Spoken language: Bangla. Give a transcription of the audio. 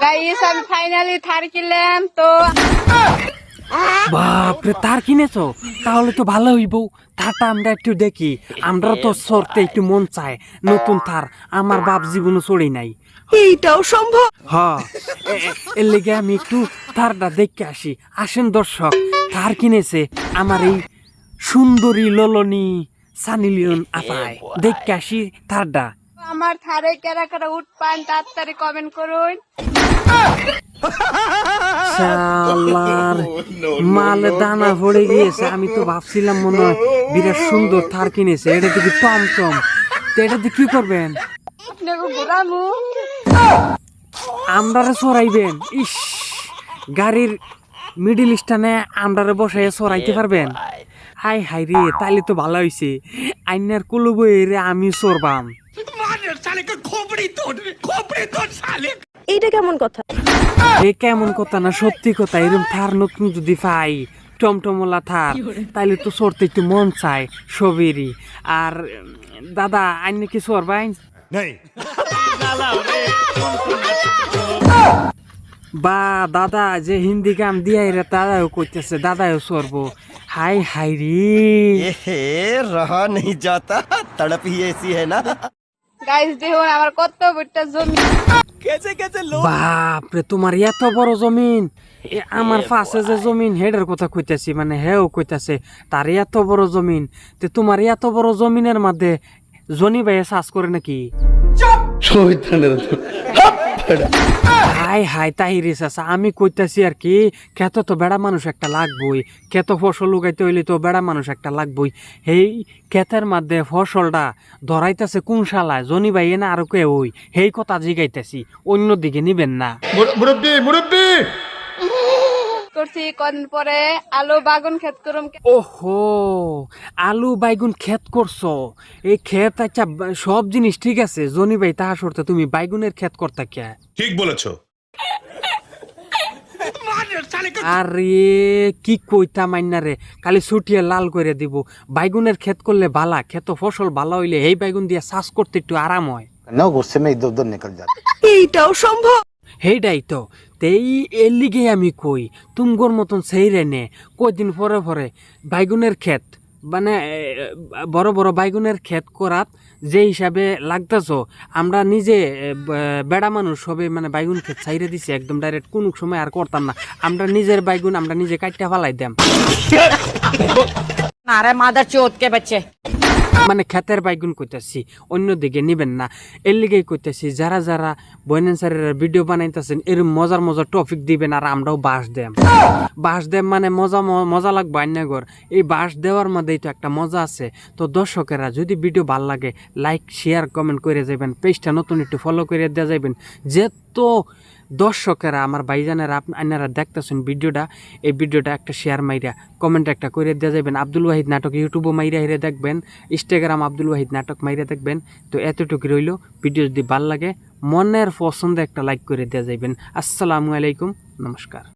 গাইস আমি ফাইনালি থার কিনলাম তো বাপরে তার কিনেছো? তাহলে তো ভালো হইব। তারটা আমরা একটু দেখি। আমরা তো সরতে একটু মন চায়। নতুন তার আমার বাপ জীবনে চড়ি নাই। এইটাও সম্ভব? হ। এ- এ- এর লেগে আমি একটু তারটা দেখে আসি। আসেন দর্শক তার কিনেছে আমার এই সুন্দরী ললনি সানি লিওন আপায়। দেখে আসি তারটা। আমার থারে কেরা কেরা উঠপান তাড়াতাড়ি কমেন্ট করুন। শালার মাল দানা পড়ে গিয়েছে আমি তো ভাবছিলাম মনে হয় বিরাট সুন্দর থার কিনেছে এটা দেখি টমটম। তো এটা দিয়ে কি করবেন? আমরারে সরাইবেন ইস গাড়ির মিডিল স্টানে আমরারে বসে সরাইতে পারবেন? হাই হাই রে তাইলে তো ভালো হইছে। আইনার কুলু রে আমি সরবাম। এইটা কেমন কথা? এ কেমন কথা না সত্যি কথা এরকম থার নতুন যদি পাই টমটমলা থার তাইলে তো সরতে একটু মন চায় সবেরই। আর দাদা আইনে কি সরবাই বা দাদা যে হিন্দি গান দিয়ে রে দাদাও করতেছে দাদাও সরব। হাই হাই রে। রহ নেই যাতা তড়প হি এসি হ্যাঁ না? গাইস দেখুন আমার কত বড়টা জমি। বাপরে তোমার এত বড় জমিন? এ আমার পাশে যে জমিন হেডের কথা কইতাছি মানে হেও কইতাছে তার এত বড় জমিন। তে তোমার এত বড় জমিনের মধ্যে জনি ভাইয়া চাষ করে নাকি? হাই হাই তাহিরি চাষা আমি কইতাছি আর কি খেত তো বেড়া মানুষ একটা লাগবই খেত ফসল উগাইতে হইলে তো বেড়া মানুষ একটা লাগবই। এই ক্ষেতের মধ্যে ফসলটা ধরাইতেছে কোন শালায় জনি ভাইয়ে না আর কে ওই সেই কথা জিগাইতেছি অন্য দিকে নিবেন না। করছি কদিন পরে আলু বাগুন খেত করম। ওহো আলু বাইগুন খেত করছ? এই খেত আচ্ছা সব জিনিস ঠিক আছে। জনি ভাই তাহা সরতে তুমি বাইগুনের খেত করতে কে? ঠিক বলেছ। আরে কি কইতা মাইনা রে? ছুটিয়ে লাল করে দিব। বাইগুনের ক্ষেত করলে বালা ক্ষেত ফসল ভালো হইলে এই বাইগুন দিয়ে চাষ করতে একটু আরাম হয়। না না এই দর নিকল যাবে। এইটাও সম্ভব। হেইটাই তো। তেই এলিগে আমি কই, তুমগোর মতন সেই রেনে কদিন পরে পরে বাইগুনের ক্ষেত মানে বড় বড় বাইগুনের ক্ষেত করাত যে হিসাবে লাগতেছ, আমরা নিজে বেড়া মানুষ সবে মানে বাইগুন ক্ষেত ছাইরে দিছি, একদম ডাইরেক্ট কোন সময় আর করতাম না। আমরা নিজের বাইগুন, আমরা নিজে কাটটা ফালাই দাম। আরে মাদার চোদকে বাচ্চে মানে ক্ষেতের বাইগুন কইতাছি, অন্যদিকে নিবেন না। এর লিগেই কইতাছি, যারা যারা বয়নেন্সারের ভিডিও বানাইতেছেন, এরম মজার মজার টপিক দিবেন আর আমরাও বাস দেম। বাস দেম মানে মজা মজা লাগবে আন্যাগর এই বাস দেওয়ার মধ্যেই তো একটা মজা আছে। তো দর্শকেরা যদি ভিডিও ভালো লাগে লাইক শেয়ার কমেন্ট করে যাবেন পেজটা নতুন একটু ফলো করে দেওয়া যাবেন যে তো দর্শকেরা, আমার ভাইজানেরা, আপনি আপনারা দেখতেছেন ভিডিওটা, এই ভিডিওটা একটা শেয়ার মাইরা কমেন্ট একটা করে দেওয়া যাবেন আব্দুল ওয়াহিদ নাটক ইউটিউবও মাইরা হেরে দেখবেন ইনস্টাগ্রাম আব্দুল ওয়াহিদ নাটক মাইরা দেখবেন। তো এতটুকু রইল, ভিডিও যদি ভালো লাগে, মনের পছন্দ একটা লাইক করে দেওয়া যাবেন আসসালামু আলাইকুম, নমস্কার।